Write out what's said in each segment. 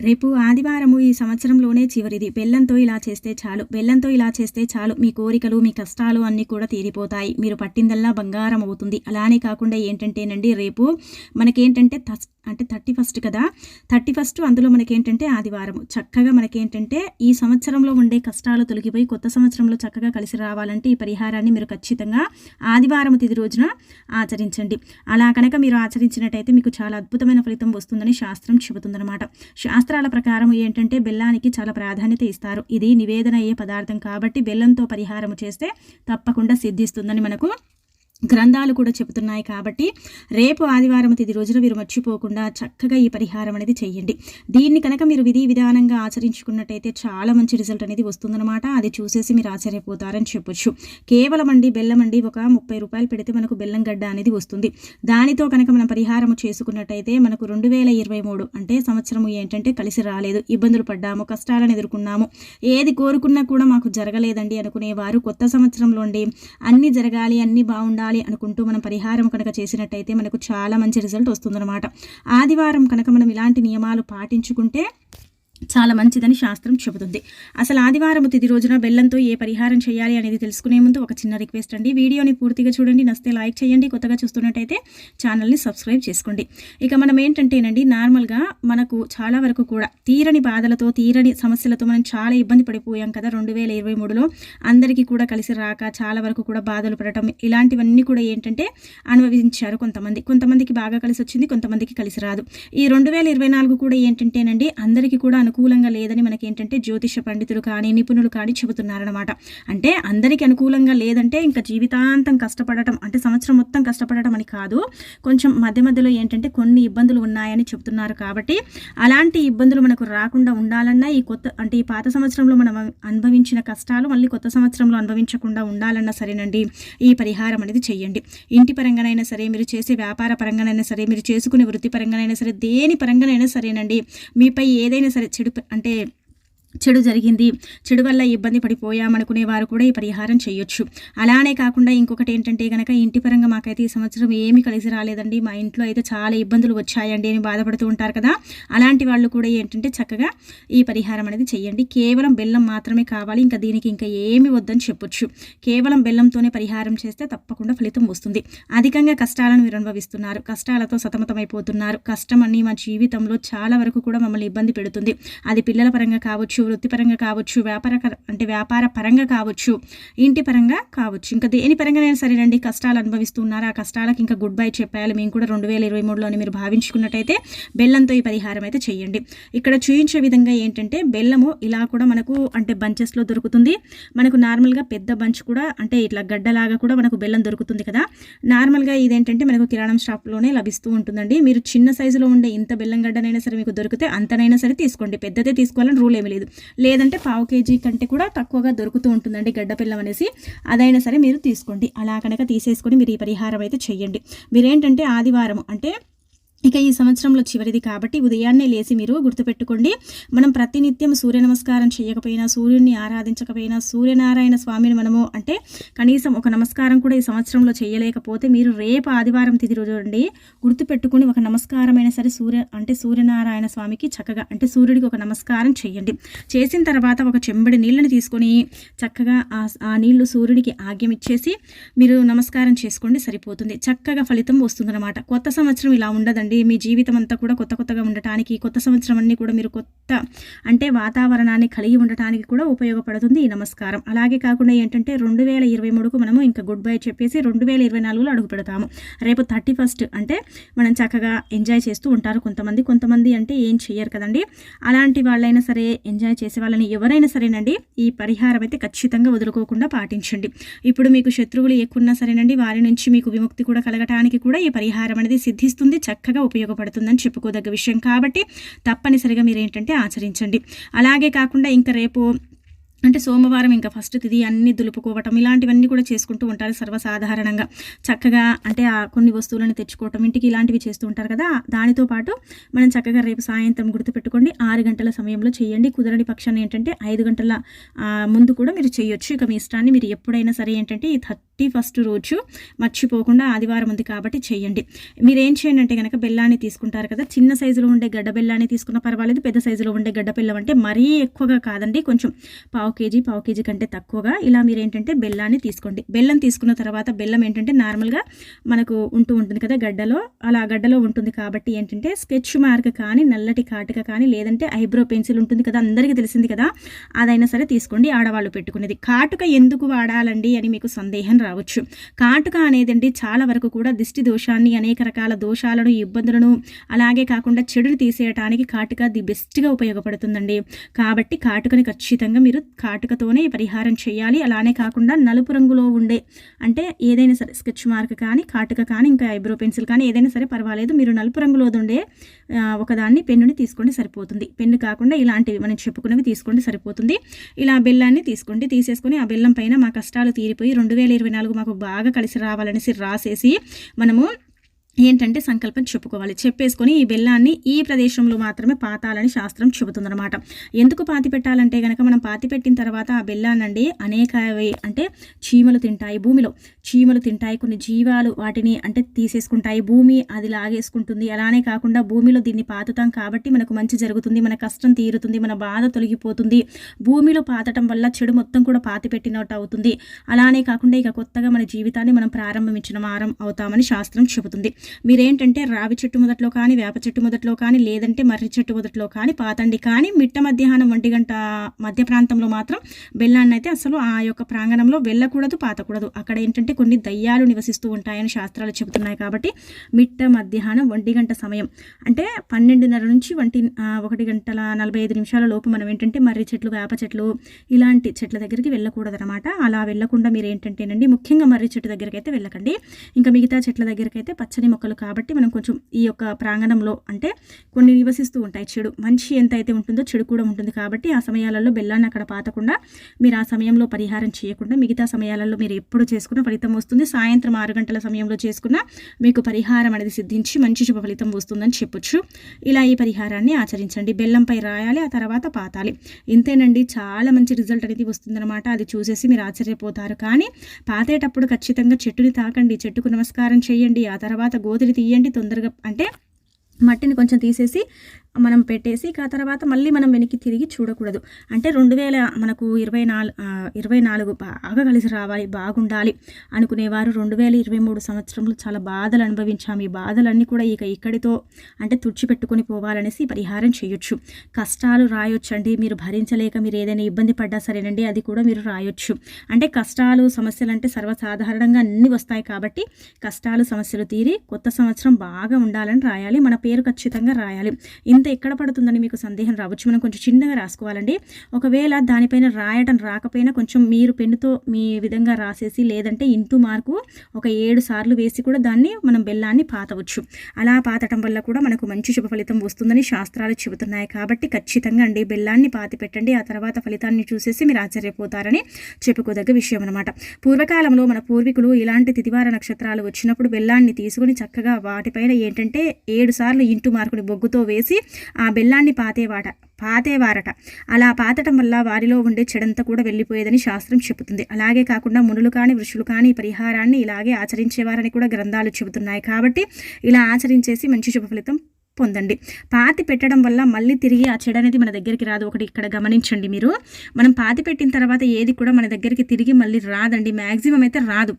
రేపు ఆదివారము ఈ సంవత్సరంలోనే చివరిది. బెల్లంతో ఇలా చేస్తే చాలు. బెల్లంతో ఇలా చేస్తే చాలు. మీ కోరికలు మీ కష్టాలు అన్నీ కూడా తీరిపోతాయి. మీరు పట్టిందల్లా బంగారం అవుతుంది అలానే కాకుండా ఏంటంటేనండి రేపు మనకేంటంటే అంటే థర్టీ ఫస్ట్ కదా. థర్టీ ఫస్ట్ అందులో మనకేంటంటే ఆదివారం చక్కగా మనకేంటంటే ఈ సంవత్సరంలో ఉండే కష్టాలు తొలగిపోయి కొత్త సంవత్సరంలో చక్కగా కలిసి రావాలంటే ఈ పరిహారాన్ని మీరు ఖచ్చితంగా ఆదివారం తిది రోజున ఆచరించండి. అలా కనుక మీరు ఆచరించినట్టయితే మీకు చాలా అద్భుతమైన ఫలితం వస్తుందని శాస్త్రం చెబుతుందన్నమాట. శాస్త్రాల ప్రకారం ఏంటంటే బెల్లానికి చాలా ప్రాధాన్యత ఇస్తారు. ఇది నివేదన అయ్యే పదార్థం కాబట్టి బెల్లంతో పరిహారం చేస్తే తప్పకుండా సిద్ధిస్తుందని మనకు గ్రంథాలు కూడా చెబుతున్నాయి కాబట్టి రేపు ఆదివారం తిది రోజున మీరు మర్చిపోకుండా చక్కగా ఈ పరిహారం అనేది చేయండి దీన్ని కనుక మీరు విధి విధానంగా ఆచరించుకున్నట్టయితే చాలా మంచి రిజల్ట్ అనేది వస్తుందన్నమాట. అది చూసేసి మీరు ఆశ్చర్యపోతారని చెప్పొచ్చు. కేవలం అండి బెల్లం అండి ఒక ముప్పై రూపాయలు పెడితే మనకు బెల్లం గడ్డ అనేది వస్తుంది. దానితో కనుక మనం పరిహారం చేసుకున్నట్టయితే మనకు రెండు వేల ఇరవై మూడు అంటే సంవత్సరం ఏంటంటే కలిసి రాలేదు. ఇబ్బందులు పడ్డాము కష్టాలను ఎదుర్కొన్నాము. ఏది కోరుకున్నా కూడా మాకు జరగలేదండి అనుకునేవారు. కొత్త సంవత్సరంలో అన్ని జరగాలి అన్ని బాగుండాలి ఉండాలి అనుకుంటూ మనం పరిహారం కనుక చేసినట్టయితే మనకు చాలా మంచి రిజల్ట్ వస్తుందన్నమాట. ఆదివారం కనుక మనం ఇలాంటి నియమాలు పాటించుకుంటే చాలా మంచిదని శాస్త్రం చెబుతుంది. అసలు ఆదివారం తిది రోజున బెల్లంతో ఏ పరిహారం చేయాలి అనేది తెలుసుకునే ముందు ఒక చిన్న రిక్వెస్ట్ అండి. వీడియోని పూర్తిగా చూడండి. నస్తే లైక్ చేయండి. కొత్తగా చూస్తున్నట్టయితే ఛానల్ని సబ్స్క్రైబ్ చేసుకోండి. ఇక మనం ఏంటంటేనండి నార్మల్గా మనకు చాలా వరకు కూడా తీరని బాధలతో తీరని సమస్యలతో మనం చాలా ఇబ్బంది పడిపోయాం కదా రెండు వేల ఇరవై మూడులో. అందరికీ కూడా కలిసి రాక చాలా వరకు కూడా బాధలు పడటం ఇలాంటివన్నీ కూడా ఏంటంటే అనుభవించారు కొంతమంది. కొంతమందికి బాగా కలిసి వచ్చింది కొంతమందికి కలిసి రాదు. ఈ రెండు వేల ఇరవై నాలుగు కూడా ఏంటంటేనండి అందరికీ కూడా అనుకూలంగా లేదని మనకి ఏంటంటే జ్యోతిష పండితులు కానీ నిపుణులు కానీ చెబుతున్నారనమాట అంటే అందరికీ అనుకూలంగా లేదంటే ఇంకా జీవితాంతం కష్టపడటం అంటే సంవత్సరం మొత్తం కష్టపడటం అని కాదు. కొంచెం మధ్య మధ్యలో ఏంటంటే కొన్ని ఇబ్బందులు ఉన్నాయని చెప్తున్నారు కాబట్టి అలాంటి ఇబ్బందులు మనకు రాకుండా ఉండాలన్నా ఈ కొత్త అంటే ఈ పాత సంవత్సరంలో మనం అనుభవించిన కష్టాలు మళ్ళీ కొత్త సంవత్సరంలో అనుభవించకుండా ఉండాలన్నా సరేనండి. ఈ పరిహారం అనేది చెయ్యండి. ఇంటి పరంగానైనా సరే మీరు చేసే వ్యాపార పరంగానైనా సరే మీరు చేసుకునే వృత్తి పరంగానైనా సరే దేని పరంగానైనా సరేనండి. మీపై ఏదైనా సరే చెడు అంటే చెడు జరిగింది. చెడు వల్ల ఇబ్బంది పడిపోయామనుకునే వారు కూడా ఈ పరిహారం చేయొచ్చు. అలానే కాకుండా ఇంకొకటి ఏంటంటే కనుక ఇంటి పరంగా మాకైతే ఈ సంవత్సరం ఏమి కలిసి రాలేదండి. మా ఇంట్లో అయితే చాలా ఇబ్బందులు వచ్చాయండి అని బాధపడుతూ ఉంటారు కదా. అలాంటి వాళ్ళు కూడా ఏంటంటే చక్కగా ఈ పరిహారం అనేది చేయండి కేవలం బెల్లం మాత్రమే కావాలి. ఇంకా దీనికి ఇంకా ఏమి వద్దని చెప్పొచ్చు. కేవలం బెల్లంతోనే పరిహారం చేస్తే తప్పకుండా ఫలితం వస్తుంది. అధికంగా కష్టాలను మీరు అనుభవిస్తున్నారు. కష్టాలతో సతమతమైపోతున్నారు. కష్టం అన్ని మా జీవితంలో చాలా వరకు కూడా మమ్మల్ని ఇబ్బంది పెడుతుంది. అది పిల్లల పరంగా కావచ్చు కావచ్చు వృత్తిపరంగా కావచ్చు వ్యాపార అంటే వ్యాపార పరంగా కావచ్చు ఇంటి పరంగా కావచ్చు. ఇంకా దేని పరంగానైనా సరేనండి కష్టాలు అనుభవిస్తున్నారు. ఆ కష్టాలకు ఇంకా గుడ్ బై చెప్పాలి. మేము కూడా రెండు వేల ఇరవై మూడులోని మీరు భావించుకున్నట్టయితే బెల్లంతో ఈ పరిహారం అయితే చేయండి ఇక్కడ చూయించే విధంగా ఏంటంటే బెల్లము ఇలా కూడా మనకు అంటే బంచెస్లో దొరుకుతుంది. మనకు నార్మల్గా పెద్ద బంచ్ కూడా అంటే ఇట్లా గడ్డలాగా కూడా మనకు బెల్లం దొరుకుతుంది కదా. నార్మల్గా ఇదేంటంటే మనకు కిరాణం షాప్లోనే లభిస్తూ ఉంటుందండి. మీరు చిన్న సైజులో ఉండే ఇంత బెల్లం గడ్డనైనా సరే మీకు దొరికితే అంతనైనా సరే తీసుకోండి. పెద్దదే తీసుకోవాలని రూల్ ఏమీ లేదు. లేదంటే పావు కేజీ కంటే కూడా తక్కువగా దొరుకుతూ ఉంటుందండి గడ్డపిల్లం అనేసి. అదైనా సరే మీరు తీసుకోండి. అలా కనుక తీసేసుకొని మీరు ఈ పరిహారం అయితే చేయండి మీరేంటంటే ఆదివారం అంటే ఇక ఈ సంవత్సరంలో చివరిది కాబట్టి ఉదయాన్నే లేచి మీరు గుర్తుపెట్టుకోండి. మనం ప్రతినిత్యం సూర్య నమస్కారం చేయకపోయినా సూర్యుడిని ఆరాధించకపోయినా సూర్యనారాయణ స్వామిని మనము అంటే కనీసం ఒక నమస్కారం కూడా ఈ సంవత్సరంలో చేయలేకపోతే మీరు రేపు ఆదివారం తిది రోజు అండి గుర్తుపెట్టుకుని ఒక నమస్కారమైనా సరే సూర్య అంటే సూర్యనారాయణ స్వామికి చక్కగా అంటే సూర్యుడికి ఒక నమస్కారం చేయండి. చేసిన తర్వాత ఒక చెంబడి నీళ్ళని తీసుకొని చక్కగా ఆ నీళ్ళు సూర్యుడికి ఆగ్యం ఇచ్చేసి మీరు నమస్కారం చేసుకోండి సరిపోతుంది. చక్కగా ఫలితం వస్తుందన్నమాట. కొత్త సంవత్సరం ఇలా ఉండదండి. అండి మీ జీవితం అంతా కూడా కొత్త కొత్తగా ఉండటానికి కొత్త సంవత్సరం అన్నీ కూడా మీరు కొత్త అంటే వాతావరణాన్ని కలిగి ఉండటానికి కూడా ఉపయోగపడుతుంది ఈ నమస్కారం. అలాగే కాకుండా ఏంటంటే రెండు వేల ఇరవై మూడుకు మనము ఇంకా గుడ్ బై చెప్పేసి రెండు వేల ఇరవై నాలుగులో అడుగు పెడతాము. రేపు థర్టీ ఫస్ట్ అంటే మనం చక్కగా ఎంజాయ్ చేస్తూ ఉంటారు కొంతమంది. కొంతమంది అంటే ఏం చెయ్యరు కదండి. అలాంటి వాళ్ళైనా సరే ఎంజాయ్ చేసే వాళ్ళని ఎవరైనా సరేనండి ఈ పరిహారం అయితే ఖచ్చితంగా వదులుకోకుండా పాటించండి. ఇప్పుడు మీకు శత్రువులు ఎక్కున్నా సరేనండి వారి నుంచి మీకు విముక్తి కూడా కలగటానికి కూడా ఈ పరిహారం అనేది సిద్ధిస్తుంది. చక్కగా చక్కగా ఉపయోగపడుతుందని చెప్పుకోదగ్గ విషయం కాబట్టి తప్పనిసరిగా మీరు ఏంటంటే ఆచరించండి. అలాగే కాకుండా ఇంకా రేపు అంటే సోమవారం ఇంకా ఫస్ట్ తిది అన్ని దులుపుకోవటం ఇలాంటివన్నీ కూడా చేసుకుంటూ ఉంటారు సర్వసాధారణంగా. చక్కగా అంటే ఆ కొన్ని వస్తువులను తెచ్చుకోవటం ఇంటికి ఇలాంటివి చేస్తూ ఉంటారు కదా దానితో పాటు మనం చక్కగా రేపు సాయంత్రం గుర్తుపెట్టుకోండి. ఆరు గంటల సమయంలో చేయండి. కుదరని పక్షాన్ని ఏంటంటే ఐదు గంటల ముందు కూడా మీరు చేయొచ్చు. ఇక మీ ఇష్టాన్ని మీరు ఎప్పుడైనా సరే ఏంటంటే ఈ థర్టీ ఫస్ట్ రోజు మర్చిపోకుండా ఆదివారం ఉంది కాబట్టి చేయండి. మీరు ఏం చేయండి అంటే కనుక బెల్లాన్ని తీసుకుంటారు కదా చిన్న సైజులో ఉండే గడ్డ బెల్లాన్ని తీసుకున్న పర్వాలేదు పెద్ద సైజులో ఉండే గడ్డ బెల్లం అంటే మరీ ఎక్కువగా కాదండి కొంచెం పావు కేజీ పావు కేజీ కంటే తక్కువగా. ఇలా మీరు ఏంటంటే బెల్లాన్ని తీసుకోండి. బెల్లం తీసుకున్న తర్వాత బెల్లం ఏంటంటే నార్మల్గా మనకు ఉంటూ ఉంటుంది కదా గడ్డలో అలా గడ్డలో ఉంటుంది కాబట్టి ఏంటంటే స్కెచ్ మార్క్ కానీ నల్లటి కాటుక కానీ లేదంటే ఐబ్రో పెన్సిల్ ఉంటుంది కదా అందరికీ తెలిసింది కదా అదైనా సరే తీసుకోండి ఆడవాళ్ళు పెట్టుకునేది. కాటుక ఎందుకు వాడాలండి అని మీకు సందేహం రావచ్చు. కాటుక అనేది అండి చాలా వరకు కూడా దిష్టి దోషాన్ని అనేక రకాల దోషాలను ఇబ్బందులను అలాగే కాకుండా చెడుని తీసేయటానికి కాటుక ది బెస్ట్గా ఉపయోగపడుతుందండి. కాబట్టి కాటుకని ఖచ్చితంగా మీరు కాటుకతోనే పరిహారం చేయాలి. అలానే కాకుండా నలుపు రంగులో ఉండే అంటే ఏదైనా సరే స్కెచ్ మార్క్ కానీ కాటుక కానీ ఇంకా ఐబ్రో పెన్సిల్ కానీ ఏదైనా సరే పర్వాలేదు. మీరు నలుపు రంగులో ఉండే ఒకదాన్ని పెన్నుని తీసుకోండి సరిపోతుంది. పెన్ను కాకుండా ఇలాంటివి మనం చెప్పుకున్నవి తీసుకోండి సరిపోతుంది. ఇలా బెల్లాన్ని తీసుకోండి. తీసేసుకొని ఆ బెల్లం పైన మా కష్టాలు తీరిపోయి రెండు వేల ఇరవై నాలుగు మాకు బాగా కలిసి రావాలనేసి రాసేసి మనము ఏంటంటే సంకల్పం చెప్పుకోవాలి. చెప్పేసుకొని ఈ బెల్లాన్ని ఈ ప్రదేశంలో మాత్రమే పాతాలని శాస్త్రం చెబుతుందనమాట ఎందుకు పాతి పెట్టాలంటే కనుక మనం పాతి పెట్టిన తర్వాత ఆ బెల్లాన్నండి అనేక అంటే చీమలు తింటాయి భూమిలో. చీమలు తింటాయి కొన్ని జీవాలు వాటిని అంటే తీసేసుకుంటాయి. భూమి అది లాగేసుకుంటుంది. అలానే కాకుండా భూమిలో దీన్ని పాతుతాం కాబట్టి మనకు మంచి జరుగుతుంది మన కష్టం తీరుతుంది మన బాధ తొలగిపోతుంది. భూమిలో పాతటం వల్ల చెడు మొత్తం కూడా పాతి పెట్టినట్టు అవుతుంది. అలానే కాకుండా ఇక కొత్తగా మన జీవితాన్ని మనం ప్రారంభించిన వారం అవుతామని శాస్త్రం చెబుతుంది. మీరేంటంటే రావి చెట్టు మొదట్లో కానీ వేప చెట్టు మొదట్లో కానీ లేదంటే మర్రి చెట్టు మొదట్లో కానీ పాతండి. కానీ మిట్ట మధ్యాహ్నం ఒంటి గంట మధ్య ప్రాంతంలో మాత్రం బెల్లాన్ని అయితే అసలు ఆ యొక్క ప్రాంగణంలో వెళ్ళకూడదు పాతకూడదు. అక్కడ ఏంటంటే కొన్ని దయ్యాలు నివసిస్తూ ఉంటాయని శాస్త్రాలు చెబుతున్నాయి కాబట్టి మిట్ట మధ్యాహ్నం ఒంటి గంట సమయం. అంటే పన్నెండున్నర నుంచి ఒంటి ఒకటి గంటల నలభై ఐదు నిమిషాల లోపు మనం ఏంటంటే మర్రి చెట్లు వేప చెట్లు ఇలాంటి చెట్ల దగ్గరికి వెళ్ళకూడదు అనమాట అలా వెళ్ళకుండా మీరు ఏంటంటేనండి ముఖ్యంగా మర్రి చెట్టు దగ్గరికి అయితే వెళ్ళకండి. ఇంకా మిగతా చెట్ల దగ్గరికి అయితే పచ్చని మొక్కలు కాబట్టి మనం కొంచెం ఈ యొక్క ప్రాంగణంలో అంటే కొన్ని నివసిస్తూ ఉంటాయి. చెడు మంచి ఎంత అయితే ఉంటుందో చెడు కూడా ఉంటుంది కాబట్టి ఆ సమయాలలో బెల్లాన్ని అక్కడ పాతకుండా మీరు ఆ సమయంలో పరిహారం చేయకుండా మిగతా సమయాలలో మీరు ఎప్పుడు చేసుకున్న ఫలితం వస్తుంది. సాయంత్రం ఆరు గంటల సమయంలో చేసుకున్న మీకు పరిహారం అనేది సిద్ధించి మంచి శుభ ఫలితం వస్తుందని చెప్పొచ్చు. ఇలా ఈ పరిహారాన్ని ఆచరించండి. బెల్లంపై రాయాలి ఆ తర్వాత పాతాలి. ఇంతేనండి చాలా మంచి రిజల్ట్ అనేది వస్తుందన్నమాట. అది చూసేసి మీరు ఆశ్చర్యపోతారు. కానీ పాతేటప్పుడు ఖచ్చితంగా చెట్టుని తాకండి. చెట్టుకు నమస్కారం చేయండి. ఆ తర్వాత గోతిని తీయండి తొందరగా. అంటే మట్టిని కొంచెం తీసేసి మనం పెట్టేసి ఆ తర్వాత మళ్ళీ మనం వెనక్కి తిరిగి చూడకూడదు. అంటే రెండు వేల మనకు ఇరవై నాలుగు ఇరవై నాలుగు బాగా కలిసి రావాలి బాగుండాలి అనుకునేవారు. రెండు వేల ఇరవై మూడు సంవత్సరంలో చాలా బాధలు అనుభవించాము. ఈ బాధలన్నీ కూడా ఇక ఇక్కడితో అంటే తుడిచిపెట్టుకొని పోవాలనేసి పరిహారం చేయొచ్చు. కష్టాలు రాయొచ్చండి. మీరు భరించలేక మీరు ఏదైనా ఇబ్బంది పడ్డా సరేనండి అది కూడా మీరు రాయొచ్చు. అంటే కష్టాలు సమస్యలు అంటే సర్వసాధారణంగా అన్నీ వస్తాయి కాబట్టి కష్టాలు సమస్యలు తీరి కొత్త సంవత్సరం బాగా ఉండాలని రాయాలి. మన పేరు ఖచ్చితంగా రాయాలి. ఇంత ఎక్కడ పడుతుందని మీకు సందేహం రావచ్చు. మనం కొంచెం చిన్నగా రాసుకోవాలండి. ఒకవేళ దానిపైన రాయటం రాకపోయినా కొంచెం మీరు పెన్నుతో మీ విధంగా రాసేసి లేదంటే ఇంటూ మార్కు ఒక ఏడు సార్లు వేసి కూడా దాన్ని మనం బెల్లాన్ని పాతవచ్చు. అలా పాతటం వల్ల కూడా మనకు మంచి శుభ ఫలితం వస్తుందని శాస్త్రాలు చెబుతున్నాయి. కాబట్టి ఖచ్చితంగా అండి బెల్లాన్ని పాతి పెట్టండి. ఆ తర్వాత ఫలితాన్ని చూసేసి మీరు ఆశ్చర్యపోతారని చెప్పుకోదగ్గ విషయం అనమాట పూర్వకాలంలో మన పూర్వీకులు ఇలాంటి తిదివార నక్షత్రాలు వచ్చినప్పుడు బెల్లాన్ని తీసుకుని చక్కగా వాటిపైన ఏంటంటే ఏడు సార్లు ఇంటూ మార్కుని బొగ్గుతో వేసి ఆ బెల్లాన్ని పాతేవాట పాతేవారట. అలా పాతటం వల్ల వారిలో ఉండే చెడంతా కూడా వెళ్ళిపోయేదని శాస్త్రం చెబుతుంది. అలాగే కాకుండా మునులు కానీ ఋషులు కానీ పరిహారాన్ని ఇలాగే ఆచరించేవారని కూడా గ్రంథాలు చెబుతున్నాయి. కాబట్టి ఇలా ఆచరించేసి మంచి శుభ ఫలితం పొందండి. పాతి పెట్టడం వల్ల మళ్ళీ తిరిగి ఆ చెడు అనేది మన దగ్గరికి రాదు. ఒకటి ఇక్కడ గమనించండి మీరు. మనం పాతి పెట్టిన తర్వాత ఏది కూడా మన దగ్గరికి తిరిగి మళ్ళీ రాదండి. మ్యాక్సిమం అయితే రాదు.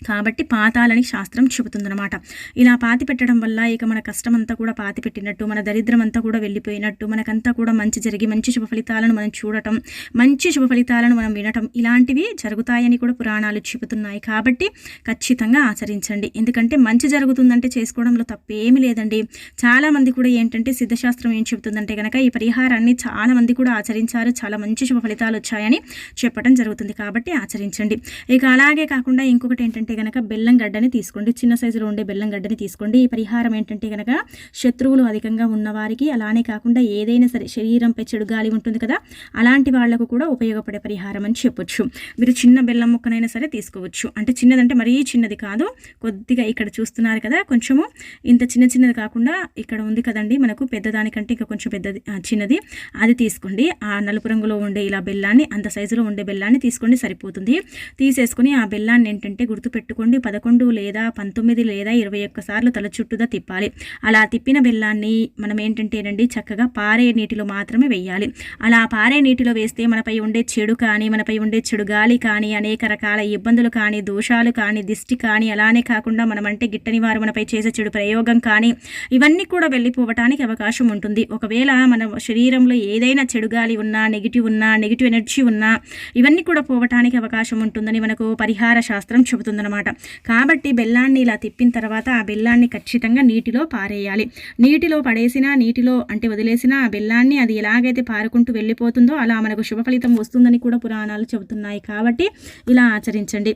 కాబట్టి పాతాలని శాస్త్రం చెబుతుందన్నమాట. ఇలా పాతి పెట్టడం వల్ల ఇక మన కష్టమంతా కూడా పాతి పెట్టినట్టు మన దరిద్రం అంతా కూడా వెళ్ళిపోయినట్టు మనకంతా కూడా మంచి జరిగి మంచి శుభ ఫలితాలను మనం చూడటం మంచి శుభ ఫలితాలను మనం వినటం ఇలాంటివి జరుగుతాయని కూడా పురాణాలు చెబుతున్నాయి. కాబట్టి ఖచ్చితంగా ఆచరించండి. ఎందుకంటే మంచి జరుగుతుందంటే చేసుకోవడంలో తప్పేమీ లేదండి. చాలామంది కూడా ఏంటంటే సిద్ధశాస్త్రం ఏం చెబుతుందంటే కనుక ఈ పరిహారాన్ని చాలామంది కూడా ఆచరించారు చాలా మంచి శుభ ఫలితాలు వచ్చాయని చెప్పడం జరుగుతుంది. కాబట్టి ఆచరించండి. ఇక అలాగే కాకుండా ఇంకొకటి ఏంటంటే కనుక బెల్లం గడ్డని తీసుకోండి. చిన్న సైజులో ఉండే బెల్లం గడ్డని తీసుకోండి. ఈ పరిహారం ఏంటంటే కనుక శత్రువులు అధికంగా ఉన్నవారికి అలానే కాకుండా ఏదైనా సరే శరీరంపై చెడు గాలి ఉంటుంది కదా అలాంటి వాళ్ళకు కూడా ఉపయోగపడే పరిహారం అని చెప్పొచ్చు. మీరు చిన్న బెల్లం ముక్కనైనా సరే తీసుకోవచ్చు. అంటే చిన్నదంటే మరీ చిన్నది కాదు. కొద్దిగా ఇక్కడ చూస్తున్నారు కదా కొంచెము ఇంత చిన్న చిన్నది కాకుండా ఇక్కడ ఉంది కదండి మనకు పెద్దదానికంటే ఇంకా కొంచెం పెద్దది చిన్నది. అది తీసుకోండి. ఆ నలుపు రంగులో ఉండే ఇలా బెల్లాన్ని అంత సైజులో ఉండే బెల్లాన్ని తీసుకోండి సరిపోతుంది. తీసేసుకుని ఆ బెల్లాన్ని ఏంటంటే గుర్తుపెట్టుకోండి పదకొండు లేదా పంతొమ్మిది లేదా ఇరవై ఒక్కసార్లు తల చుట్టూదా తిప్పాలి. అలా తిప్పిన బెల్లాన్ని మనం ఏంటంటేనండి చక్కగా పారే నీటిలో మాత్రమే వేయాలి అలా పారే నీటిలో వేస్తే మనపై ఉండే చెడు కానీ మనపై ఉండే చెడు గాలి కానీ అనేక రకాల ఇబ్బందులు కానీ దోషాలు కానీ దిష్టి కానీ అలానే కాకుండా మనమంటే గిట్టని వారు మనపై చేసే చెడు ప్రయోగం కానీ ఇవన్నీ కూడా వెళ్ళిపోవటానికి అవకాశం ఉంటుంది. ఒకవేళ మన శరీరంలో ఏదైనా చెడు గాలి ఉన్నా నెగిటివ్ ఉన్నా నెగిటివ్ ఎనర్జీ ఉన్నా ఇవన్నీ కూడా పోవటానికి అవకాశం ఉంటుందని మనకు పరిహార శాస్త్రం చెబుతుందన్నమాట కాబట్టి బెల్లాన్ని ఇలా తిప్పిన తర్వాత ఆ బెల్లాన్ని ఖచ్చితంగా నీటిలో పారేయాలి. నీటిలో పడేసినా నీటిలో అంటే వదిలేసినా ఆ బెల్లాన్ని అది ఎలాగైతే పారుకుంటూ వెళ్ళిపోతుందో అలా మనకు శుభ ఫలితం వస్తుందని కూడా పురాణాలు చెబుతున్నాయి. కాబట్టి ఇలా ఆచరించండి.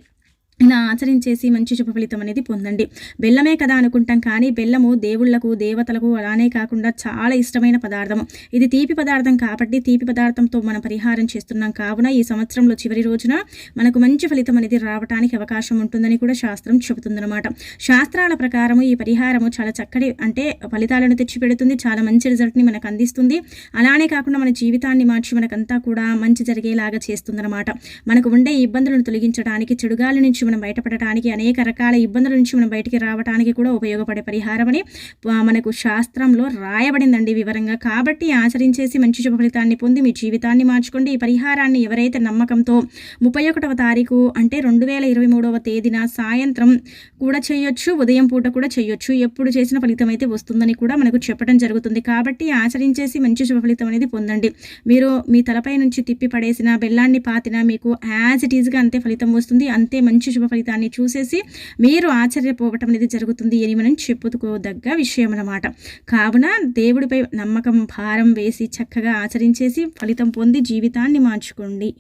ఇలా ఆచరించేసి మంచి శుభ ఫలితం అనేది పొందండి. బెల్లమే కదా అనుకుంటాం కానీ బెల్లము దేవుళ్ళకు దేవతలకు అలానే కాకుండా చాలా ఇష్టమైన పదార్థము. ఇది తీపి పదార్థం కాబట్టి తీపి పదార్థంతో మనం పరిహారం చేస్తున్నాం. కావున ఈ సంవత్సరంలో చివరి రోజున మనకు మంచి ఫలితం అనేది రావడానికి అవకాశం ఉంటుందని కూడా శాస్త్రం చెబుతుందన్నమాట. శాస్త్రాల ప్రకారము ఈ పరిహారము చాలా చక్కటి అంటే ఫలితాలను తెచ్చిపెడుతుంది. చాలా మంచి రిజల్ట్ని మనకు అందిస్తుంది. అలానే కాకుండా మన జీవితాన్ని మార్చి మనకంతా కూడా మంచి జరిగేలాగా చేస్తుందన్నమాట. మనకు ఉండే ఇబ్బందులను తొలగించడానికి చెడుగాలి నుంచి మనం బయటపడటానికి అనేక రకాల ఇబ్బందుల నుంచి మనం బయటికి రావడానికి కూడా ఉపయోగపడే పరిహారం అని మనకు శాస్త్రంలో రాయబడిందండి వివరంగా. కాబట్టి ఆచరించేసి మంచి శుభ ఫలితాన్ని పొంది మీ జీవితాన్ని మార్చుకోండి. ఈ పరిహారాన్ని ఎవరైతే నమ్మకంతో ముప్పై ఒకటవ తారీఖు అంటే రెండు వేల ఇరవై మూడవ తేదీన సాయంత్రం కూడా చేయొచ్చు ఉదయం పూట కూడా చేయొచ్చు. ఎప్పుడు చేసిన ఫలితం అయితే వస్తుందని కూడా మనకు చెప్పడం జరుగుతుంది. కాబట్టి ఆచరించేసి మంచి శుభ ఫలితం అనేది పొందండి. మీరు మీ తలపై నుంచి తిప్పి పడేసిన బెల్లాన్ని పాతిన మీకు యాజ్ ఇట్ ఈజ్గా అంతే ఫలితం వస్తుంది. అంతే మంచి శుభ ఫలితాన్ని చూసేసి మీరు ఆశ్చర్యపోవటం అనేది జరుగుతుంది అని మనం చెప్పుకోదగ్గ విషయం అన్నమాట. కావున దేవుడిపై నమ్మకం భారం వేసి చక్కగా ఆచరించేసి ఫలితం పొంది జీవితాన్ని మార్చుకోండి.